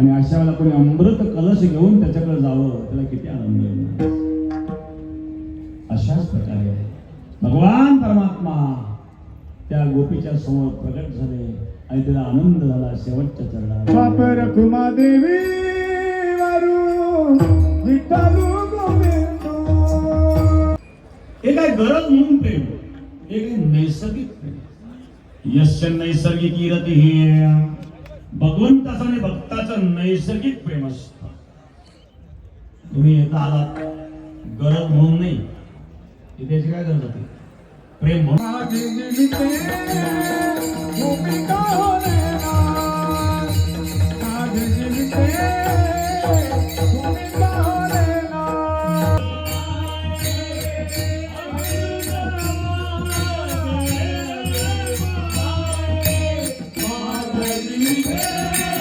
आणि अशा वेळेला कोणी अमृत कलश घेऊन त्याच्याकडे जावं त्याला किती आनंद येईल अशाच प्रकारे भगवान परमात्मा त्या गोपीच्या समोर प्रकट झाले आणि त्याला आनंद झाला शेवटच्या चरणात वापर कुमा देवी हे काय गरज म्हणून प्रेम? हे काही नैसर्गिक प्रेम? यश नैसर्गिक रती हे भगवंताचं आणि भक्ताचं नैसर्गिक प्रेम असत. तुम्ही येता आलात गरज म्हणून नाही. त्याची काय गरज होती प्रेम म्हणून. viver.